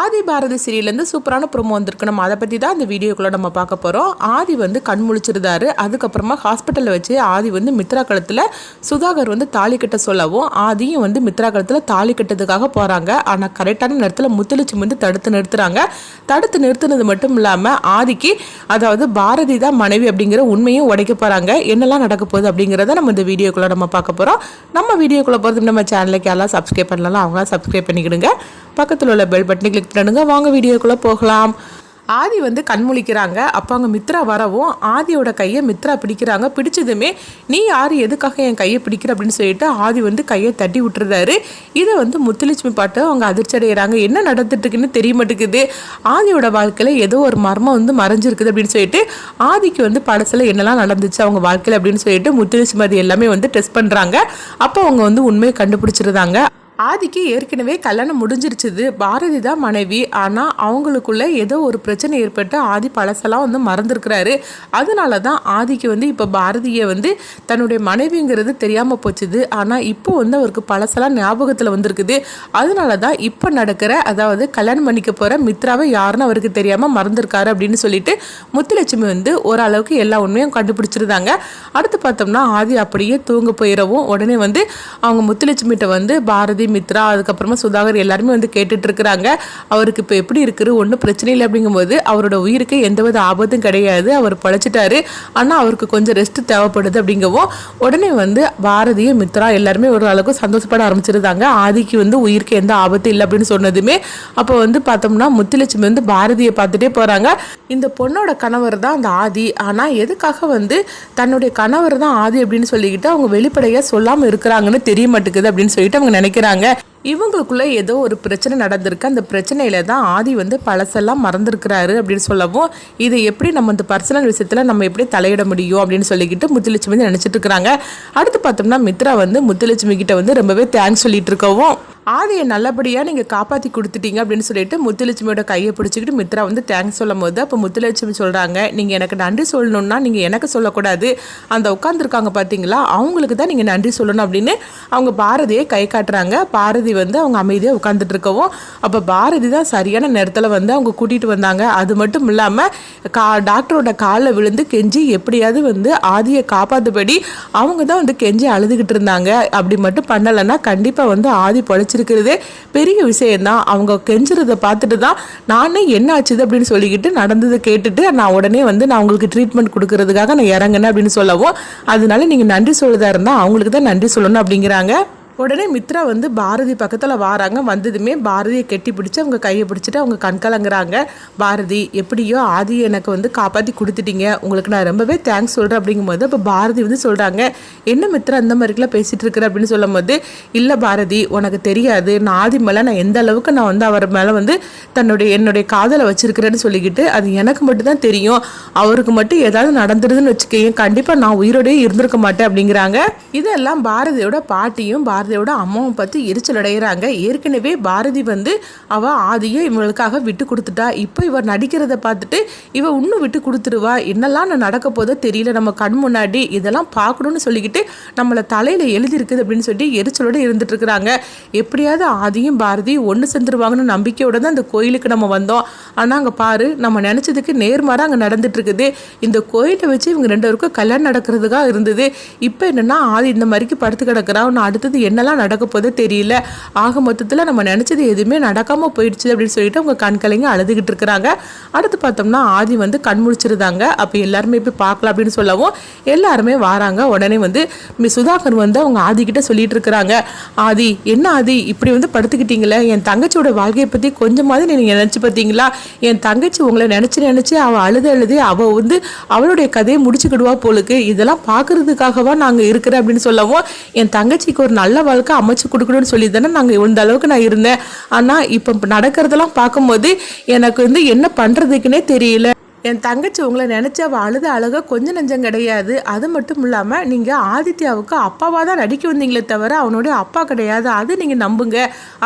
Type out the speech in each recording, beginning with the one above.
ஆதி பாரதி சீரியல்லேருந்து சூப்பரான ப்ரோமோ வந்திருக்கு. நம்ம அதை பற்றி தான் அந்த வீடியோக்குள்ளே நம்ம பார்க்க போகிறோம் ஆதி வந்து கண் முழிச்சிருந்தாரு. அதுக்கப்புறமா ஹாஸ்பிட்டலில் வச்சு ஆதி வந்து மித்ரா கழுத்தில் சுதாகர் வந்து தாலி கட்ட சொல்லவும் ஆதியும் வந்து மித்ரா கழுத்தில் தாலி கட்டதுக்காக போகிறாங்க ஆனால் கரெக்டான நேரத்தில் முத்துலட்சுமி வந்து தடுத்து நிறுத்துறாங்க. தடுத்து நிறுத்துனது மட்டும் இல்லாமல் ஆதிக்கு அதாவது பாரதி தான் மனைவி அப்படிங்கிற உண்மையும் உடைக்க போகிறாங்க என்னெல்லாம் நடக்க போகுது அப்படிங்கிறத நம்ம இந்த வீடியோக்குள்ளே நம்ம பார்க்க போகிறோம் நம்ம வீடியோக்குள்ளே போகிறது நம்ம சேனலுக்கு எல்லாம் சப்ஸ்கிரைப் பண்ணலாம் அவங்களாம் சப்ஸ்கிரைப் பண்ணிக்கிடுங்க. பக்கத்தில் உள்ள பெல் பட்டனை கிளிக் பண்ணுங்க. வாங்க வீடியோக்குள்ளே போகலாம். ஆதி வந்து கண்முழிக்கிறாங்க அப்போ அங்கே மித்ரா வரவும் ஆதியோட கையை மித்ரா பிடிக்கிறாங்க. பிடிச்சதுமே நீ யார்? எதுக்காக என் கையை பிடிக்கிற? அப்படின்னு சொல்லிட்டு ஆதி வந்து கையை தட்டி விட்டுறாரு. இதை வந்து முத்துலட்சுமி பாட்டு அவங்க அதிர்ச்சி அடைகிறாங்க என்ன நடந்துட்டுருக்குன்னு தெரிய மாட்டேங்குது. ஆதியோட வாழ்க்கையில் ஏதோ ஒரு மர்மம் வந்து மறைஞ்சிருக்குது அப்படின்னு சொல்லிட்டு ஆதிக்கு வந்து படத்தில் என்னெல்லாம் நடந்துச்சு அவங்க வாழ்க்கையில் அப்படின்னு சொல்லிட்டு முத்துலட்சுமி அது எல்லாமே வந்து டெஸ்ட் பண்ணுறாங்க அப்போ அவங்க வந்து உண்மையை கண்டுபிடிச்சிருந்தாங்க. ஆதிக்கு ஏற்கனவே கல்யாணம் முடிஞ்சிருச்சுது. பாரதி தான் மனைவி. ஆனால் அவங்களுக்குள்ள ஏதோ ஒரு பிரச்சனை ஏற்பட்டு ஆதி பழசெல்லாம் வந்து மறந்துருக்கிறாரு. அதனால தான் ஆதிக்கு வந்து இப்போ பாரதியை வந்து தன்னுடைய மனைவிங்கிறது தெரியாமல் போச்சுது. ஆனால் இப்போ வந்து அவருக்கு பழசெல்லாம் ஞாபகத்தில் வந்திருக்குது. அதனால தான் இப்போ நடக்கிற அதாவது கல்யாணம் பண்ணிக்க போகிற மித்ராவை யாருன்னு அவருக்கு தெரியாமல் மறந்துருக்காரு அப்படின்னு சொல்லிட்டு முத்துலட்சுமி வந்து ஓரளவுக்கு எல்லா உண்மையும் கண்டுபிடிச்சிருந்தாங்க. அடுத்து பார்த்தோம்னா ஆதி அப்படியே தூங்க போயிடவும் உடனே வந்து அவங்க முத்துலட்சுமிகிட்ட வந்து பாரதி மித்ரா அதுக்கப்புறமா சுதாகர் எல்லாருமே வந்து கேட்டுட்டு இருக்கிறாங்க அவருக்கு இப்போ எப்படி இருக்குது? ஒன்றும் பிரச்சனை இல்லை அப்படிங்கும்போது அவரோட உயிருக்கு எந்தவித ஆபத்தும் கிடையாது. அவர் பழைச்சிட்டாரு. ஆனால் அவருக்கு கொஞ்சம் ரெஸ்ட் தேவைப்படுது அப்படிங்கவும் உடனே வந்து பாரதியும் மித்ரா எல்லாருமே ஒரு அளவுக்கு சந்தோஷப்பட ஆரம்பிச்சிருந்தாங்க. ஆதிக்கு வந்து உயிருக்கு எந்த ஆபத்தும் இல்லை அப்படின்னு சொன்னதுமே அப்போ வந்து பார்த்தோம்னா முத்துலட்சுமி வந்து பாரதியை பார்த்துட்டே போகிறாங்க இந்த பொண்ணோட கணவர் தான் அந்த ஆதி. ஆனால் எதுக்காக வந்து தன்னுடைய கணவர் தான் ஆதி அப்படின்னு சொல்லிக்கிட்டு அவங்க வெளிப்படையாக சொல்லாமல் இருக்கிறாங்கன்னு தெரிய மாட்டேங்குது அப்படின்னு சொல்லிட்டு அவங்க நினைக்கிறாங்க. சொல்றாங்க இவங்களுக்குள்ள ஏதோ ஒரு பிரச்சனை நடந்திருக்கு. அந்த பிரச்சனையில தான் ஆதி வந்து பழசெல்லாம் மறந்துருக்கிறாரு அப்படின்னு சொல்லவும் இதை எப்படி நம்ம இந்த பர்சனல் விஷயத்தில் நம்ம எப்படி தலையிட முடியும் அப்படின்னு சொல்லிக்கிட்டு முத்துலட்சுமி வந்து நினச்சிட்டு இருக்கிறாங்க அடுத்து பார்த்தோம்னா மித்ரா வந்து முத்துலட்சுமி கிட்ட வந்து ரொம்பவே தேங்க்ஸ் சொல்லிட்டு இருக்கவும் ஆதியை நல்லபடியாக நீங்கள் காப்பாற்றி கொடுத்துட்டீங்க அப்படின்னு சொல்லிட்டு முத்துலட்சுமியோட கையை பிடிச்சிக்கிட்டு மித்ரா வந்து தேங்க்ஸ் சொல்லும் போது அப்போ முத்துலட்சுமி சொல்கிறாங்க நீங்கள் எனக்கு நன்றி சொல்லணும்னா நீங்கள் எனக்கு சொல்லக்கூடாது. அந்த உட்காந்துருக்காங்க பார்த்தீங்களா? அவங்களுக்கு தான் நீங்கள் நன்றி சொல்லணும் அப்படின்னு அவங்க பாரதியை கை காட்டுறாங்க. பாரதி வந்து அவங்க அமைதியாக உட்காந்துட்டு இருக்கவும் அப்போ பாரதி தான் சரியான நேரத்தில் வந்து அவங்க கூட்டிகிட்டு வந்தாங்க. அது மட்டும் இல்லாமல் கா டாக்டரோட காலில் விழுந்து கெஞ்சி எப்படியாவது வந்து ஆதியை காப்பாற்றுபடி அவங்க தான் வந்து கெஞ்சி அழுதுகிட்டு இருந்தாங்க. அப்படி மட்டும் பண்ணலைன்னா கண்டிப்பாக வந்து ஆதி பொழைச்சிருக்கிறதே பெரிய விஷயந்தான் அவங்க கெஞ்சுறதை பார்த்துட்டு தான் நானே என்ன ஆச்சுது அப்படின்னு சொல்லிக்கிட்டு நடந்ததை கேட்டுட்டு நான் உடனே வந்து நான் உங்களுக்கு ட்ரீட்மெண்ட் கொடுக்கறதுக்காக நான் இறங்கினேன் அப்படின்னு சொல்லவும் அதனால நீங்கள் நன்றி சொல்லுதா இருந்தால் அவங்களுக்கு தான் நன்றி சொல்லணும் அப்படிங்கிறாங்க. உடனே மித்ரா வந்து பாரதி பக்கத்தில் வாராங்க. வந்ததுமே பாரதியை கெட்டி பிடிச்சி அவங்க கையை பிடிச்சிட்டு அவங்க கண்கலங்கிறாங்க பாரதி எப்படியோ ஆதி எனக்கு வந்து காப்பாற்றி கொடுத்துட்டீங்க. உங்களுக்கு நான் ரொம்பவே தேங்க்ஸ் சொல்கிறேன் அப்படிங்கும்போது அப்போ பாரதி வந்து சொல்கிறாங்க என்ன மித்ரா இந்த மாதிரிக்கெலாம் பேசிகிட்டு இருக்கிற? அப்படின்னு சொல்லும்போது இல்லை பாரதி உனக்கு தெரியாது. நான் ஆதி மேலே நான் எந்த அளவுக்கு நான் வந்து அவர் மேலே வந்து தன்னுடைய என்னுடைய காதலை வச்சுருக்கிறேன்னு சொல்லிக்கிட்டு அது எனக்கு மட்டும்தான் தெரியும். அவருக்கு மட்டும் ஏதாவது நடந்துருதுன்னு வச்சுக்கேன் கண்டிப்பாக நான் உயிரோடய இருந்திருக்க மாட்டேன். அப்படிங்கிறாங்க. இதெல்லாம் பாரதியோட பாட்டியும் பாரதி பாரதியோட அம்மாவும் பார்த்து எரிச்சல் அடைகிறாங்க ஏற்கனவே பாரதி வந்து அவ ஆதியை இவங்களுக்காக விட்டு கொடுத்துட்டா. இப்போ இவர் நடிக்கிறத பார்த்துட்டு இவ இன்னும் விட்டு கொடுத்துருவா என்னெல்லாம் நான் நடக்க போதோ தெரியல. நம்ம கண் முன்னாடி இதெல்லாம் பார்க்கணும்னு சொல்லிக்கிட்டு நம்மளை தலையில் எழுதியிருக்குது அப்படின்னு சொல்லி எரிச்சலோடு இருந்துட்டு இருக்கிறாங்க. எப்படியாவது ஆதியும் பாரதியும் ஒன்று சேர்ந்துருவாங்கன்னு நம்பிக்கையோட தான் அந்த கோயிலுக்கு நம்ம வந்தோம். ஆனால் அங்கே பாரு நம்ம நினச்சதுக்கு நேர்மாறாக அங்கே நடந்துட்டு இருக்குது. இந்த கோயிலை வச்சு இவங்க ரெண்டு பேருக்கும் கல்யாணம் நடக்கிறதுக்காக இருந்தது. இப்போ என்னென்னா ஆதி இந்த மாதிரிக்கு படுத்து கிடக்குறா. இன்னும் அடுத்தது என்னெல்லாம் நடக்க போதோ தெரியல. ஆக மொத்தத்தில் நம்ம நினச்சது எதுவுமே நடக்காமல் போயிடுச்சு அப்படின்னு சொல்லிட்டு அவங்க கண் கலைங்க அழுதுகிட்டு இருக்கிறாங்க. அடுத்து பார்த்தோம்னா ஆதி வந்து கண் முடிச்சிருந்தாங்க அப்போ எல்லாருமே போய் பார்க்கலாம் அப்படின்னு சொல்லவும் எல்லாருமே வராங்க. உடனே வந்து மி. சுதாகர் வந்து அவங்க ஆதி சொல்லிட்டு இருக்கிறாங்க. ஆதி என்ன ஆதி இப்படி வந்து படுத்துக்கிட்டீங்களே? என் தங்கச்சியோட வாழ்க்கையை பற்றி கொஞ்சமாவது நீங்கள் நினச்சி பார்த்தீங்களா? என் தங்கச்சி உங்களை நினச்சி நினச்சி அவள் அழுது அழுது அவள் வந்து அவளுடைய கதையை முடிச்சுக்கிடுவா போலுக்கு. இதெல்லாம் பார்க்கறதுக்காகவா நாங்கள் இருக்கிறேன் அப்படின்னு சொல்லவும் என் தங்கச்சிக்கு ஒரு நல்ல வாழ்க்கை அமைச்சு கொடுக்கணும்னு சொல்லி தானே நாங்கள் இந்த அளவுக்கு நான் இருந்தேன். ஆனால் இப்போ நடக்கிறதெல்லாம் பார்க்கும்போது எனக்கு வந்து என்ன பண்ணுறதுக்குன்னே தெரியல. என் தங்கச்சி உங்களை நினச்சி அவள் அழுத அழக கொஞ்சம் நெஞ்சம் கிடையாது. அது மட்டும் இல்லாமல் நீங்கள் ஆதித்யாவுக்கு அப்பாவாக தான் நடிக்க வந்தீங்களே தவிர அவனுடைய அப்பா கிடையாது. அது நீங்கள் நம்புங்க.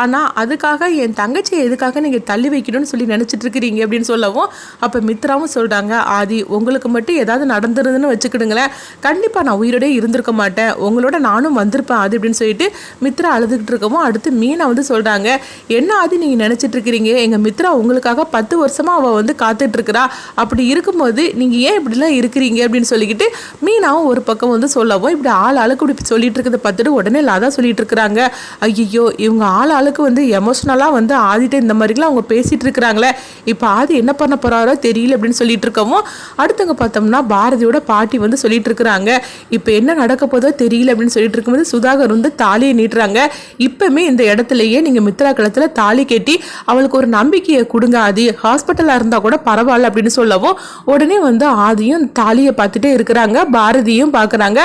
ஆனால் அதுக்காக என் தங்கச்சியை எதுக்காக நீங்கள் தள்ளி வைக்கணும்னு சொல்லி நினச்சிட்டு இருக்கிறீங்க அப்படின்னு சொல்லவும் அப்போ மித்ராவும் சொல்கிறாங்க ஆதி உங்களுக்கு மட்டும் ஏதாவது நடந்துருதுன்னு வச்சுக்கிடுங்களேன். கண்டிப்பாக நான் உயிரோடே இருந்திருக்க மாட்டேன். உங்களோட நானும் வந்திருப்பேன் ஆதி அப்படின்னு சொல்லிட்டு மித்ரா அழுதுகிட்டு இருக்கவும் அடுத்து மீனா வந்து சொல்கிறாங்க என்ன ஆதி நீங்கள் நினச்சிட்டு இருக்கிறீங்க? எங்கள் மித்ரா உங்களுக்காக பத்து வருஷமாக அவள் வந்து காத்துட்டு அப்படி இருக்கும்போது நீங்கள் ஏன் இப்படிலாம் இருக்கிறீங்க அப்படின்னு சொல்லிக்கிட்டு மீனாவும் ஒரு பக்கம் வந்து சொல்லவும் இப்படி ஆள் ஆளுக்கு இப்படி சொல்லிட்டு இருக்கிறத பார்த்துட்டு உடனே லாதா சொல்லிட்டு இருக்கிறாங்க. ஐயோ இவங்க ஆள் ஆளுக்கு வந்து எமோஷ்னலாக வந்து ஆதிட்ட இந்த மாதிரிலாம் அவங்க பேசிட்டு இருக்கிறாங்களே. இப்போ ஆதி என்ன பண்ண போறாரோ தெரியல அப்படின்னு சொல்லிட்டு இருக்கவும் அடுத்தவங்க பார்த்தோம்னா பாரதியோட பாட்டி வந்து சொல்லிட்டு இருக்கிறாங்க. இப்போ என்ன நடக்க போதோ தெரியல அப்படின்னு சொல்லிட்டு இருக்கும்போது சுதாகர் வந்து தாலியை நீட்டுறாங்க. இப்பவுமே இந்த இடத்துலயே நீங்க மித்ரா களத்துல தாலி கட்டி அவளுக்கு ஒரு நம்பிக்கையை கொடுங்க ஆதி. ஹாஸ்பிட்டலாக இருந்தால் கூட பரவாயில்ல அப்படின்னு சொல்லவும் உடனே வந்து ஆதியும் தாலியை பார்த்துட்டே இருக்கிறாங்க பாரதியும் பார்க்குறாங்க.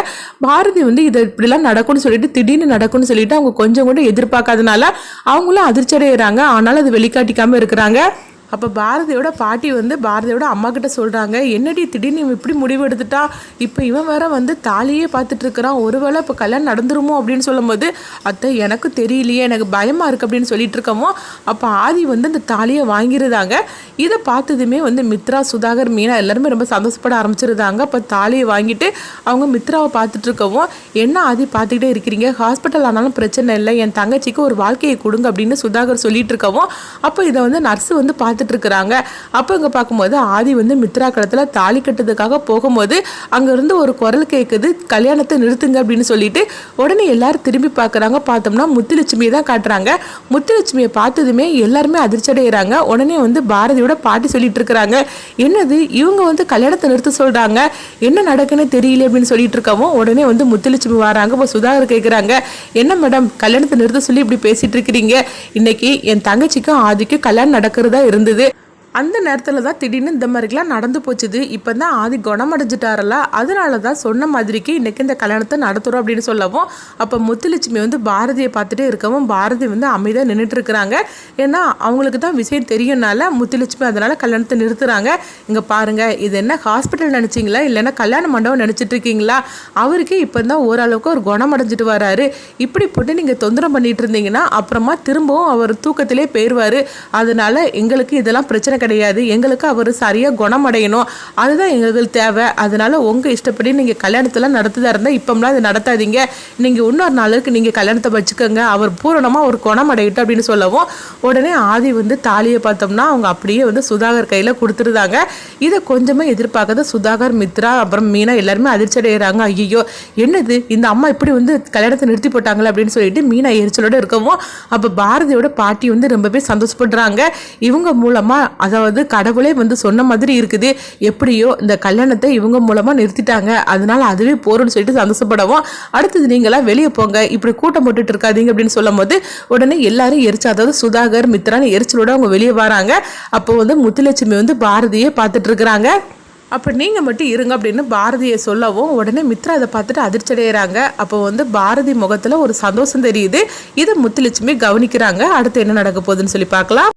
பாரதி வந்து இது இப்படிலாம் நடக்கும்னு சொல்லிட்டு திடீர்னு நடக்கும்னு சொல்லிட்டு அவங்க கொஞ்சம் கூட எதிர்பார்க்காதனால அவங்களும் அதிர்ச்சி அடைகிறாங்க ஆனாலும் அது வெளிக்காட்டிக்காமல் இருக்கிறாங்க. அப்போ பாரதியோட பாட்டி வந்து பாரதியோட அம்மா கிட்ட சொல்கிறாங்க என்னடி திடீர்னு இவன் இப்படி முடிவு எடுத்துட்டா? இப்போ இவன் வேற வந்து தாலியே பார்த்துட்டு இருக்கிறான். ஒருவேளை இப்போ கல்யாணம் நடந்துருமோ? அப்படின்னு சொல்லும்போது அத்தை எனக்கு தெரியலையே எனக்கு பயமாக இருக்குது அப்படின்னு சொல்லிட்டு இருக்கமோ அப்போ ஆதி வந்து அந்த தாலியை வாங்கிருந்தாங்க. இதை பார்த்ததுமே வந்து மித்ரா சுதாகர் மீனா எல்லாருமே ரொம்ப சந்தோஷப்பட ஆரம்பிச்சிருந்தாங்க. அப்போ தாலியை வாங்கிட்டு அவங்க மித்ராவை பார்த்துட்டு இருக்கவும் என்ன ஆதி பார்த்துக்கிட்டே இருக்கிறீங்க? ஹாஸ்பிட்டல் ஆனாலும் பிரச்சனை இல்லை. என் தங்கச்சிக்கு ஒரு வாழ்க்கையை கொடுங்க அப்படின்னு சுதாகர் சொல்லிட்டு இருக்கவும் அப்போ இதை வந்து நர்ஸு வந்து பார்த்து பார்த்துட்டு இருக்கிறாங்க அப்போ இங்கே பார்க்கும்போது ஆதி வந்து மித்ரா களத்தில் தாலி கட்டுறதுக்காக போகும்போது அங்கேருந்து ஒரு குரல் கேட்குது கல்யாணத்தை நிறுத்துங்க அப்படின்னு சொல்லிட்டு உடனே எல்லாரும் திரும்பி பார்க்குறாங்க. பார்த்தோம்னா முத்துலட்சுமியை தான் காட்டுறாங்க. முத்துலட்சுமியை பார்த்ததுமே எல்லாருமே அதிர்ச்சி அடைகிறாங்க உடனே வந்து பாரதியோட பாட்டி சொல்லிட்டு இருக்கிறாங்க என்னது இவங்க வந்து கல்யாணத்தை நிறுத்த சொல்கிறாங்க என்ன நடக்குன்னு தெரியல அப்படின்னு சொல்லிட்டு இருக்கவும் உடனே வந்து முத்துலட்சுமி வராங்க. இப்போ சுதாகர் கேட்குறாங்க என்ன மேடம் கல்யாணத்தை நிறுத்த சொல்லி இப்படி பேசிட்டு இருக்கிறீங்க இன்னைக்கு என் தங்கச்சிக்கும் ஆதிக்கும் கல்யாணம் நடக்கிறதா இருந்தது. அந்த நேரத்தில் தான் திடீர்னு இந்த மாதிரிலாம் நடந்து போச்சுது. இப்போ தான் ஆதி குணமடைஞ்சிட்டாரல அதனால தான் சொன்ன மாதிரிக்கு இன்றைக்கி இந்த கல்யாணத்தை நடத்துகிறோம் அப்படின்னு சொல்லவும் அப்போ முத்துலட்சுமி வந்து பாரதியை பார்த்துட்டே இருக்கவும் பாரதி வந்து அமைதியாக நின்றுட்டு இருக்கிறாங்க. ஏன்னா அவங்களுக்கு தான் விஷயம் தெரியும்னால முத்துலட்சுமி அதனால் கல்யாணத்தை நிறுத்துகிறாங்க இங்கே பாருங்கள் இது என்ன ஹாஸ்பிட்டல் நினச்சிங்களா? இல்லைன்னா கல்யாண மண்டபம் நினச்சிட்டு இருக்கீங்களா? அவருக்கே இப்போ தான் ஓரளவுக்கு ஒரு குணமடைஞ்சிட்டு வராரு. இப்படி போட்டு நீங்கள் தொந்தரம் பண்ணிட்டு இருந்தீங்கன்னா அப்புறமா திரும்பவும் அவர் தூக்கத்திலே போயிடுவார் அதனால எங்களுக்கு இதெல்லாம் பிரச்சனை கிடையாது. எங்களுக்கு அவர் சரியாக குணமடையணும். அதுதான் எங்களுக்கு தேவை. அதனால் உங்கள் இஷ்டப்படி நீங்கள் கல்யாணத்தெல்லாம் நடத்துதா இருந்தால் இப்போம்லாம் அது நடத்தாதீங்க. நீங்கள் இன்னொரு நாளுக்கு நீங்கள் கல்யாணத்தை வச்சுக்கோங்க. அவர் பூரணமாக ஒரு குணமடையட்டும் அப்படின்னு சொல்லவும் உடனே ஆதி வந்து தாலியை பார்த்தோம்னா அவங்க அப்படியே வந்து சுதாகர் கையில் கொடுத்துருந்தாங்க. இதை கொஞ்சமாக எதிர்பார்க்காத சுதாகர் மித்ரா அப்புறம் மீனா எல்லாருமே அதிர்ச்சி அடைகிறாங்க ஐயோ என்னது? இந்த அம்மா இப்படி வந்து கல்யாணத்தை நிறுத்தி போட்டாங்களே அப்படின்னு சொல்லிட்டு மீனா எரிச்சலோட இருக்கவும் அப்போ பாரதியோட பாட்டி வந்து ரொம்பவே சந்தோஷப்படுறாங்க. இவங்க மூலமாக அதாவது கடவுளே வந்து சொன்ன மாதிரி இருக்குது. எப்படியோ இந்த கல்யாணத்தை இவங்க மூலமாக நிறுத்திட்டாங்க. அதனால அதுவே போறோம்னு சொல்லிட்டு சந்தோஷப்படவும். அடுத்தது நீங்களாம் வெளியே போங்க. இப்படி கூட்டம் போட்டுட்டு இருக்காதீங்க அப்படின்னு சொல்லும் போது உடனே எல்லாரும் எரிச்சு அதாவது சுதாகர் மித்ரான்னு எரிச்சலோட அவங்க வெளியே வராங்க. அப்போ வந்து முத்துலட்சுமி வந்து பாரதியை பார்த்துட்டு இருக்கிறாங்க. அப்போ நீங்கள் மட்டும் இருங்க அப்படின்னு பாரதியை சொல்லவும் உடனே மித்ரா அதை பார்த்துட்டு அதிர்ச்சி அடைகிறாங்க அப்போ வந்து பாரதி முகத்தில் ஒரு சந்தோஷம் தெரியுது. இதை முத்துலட்சுமி கவனிக்கிறாங்க. அடுத்து என்ன நடக்க போகுதுன்னு சொல்லி பார்க்கலாம்.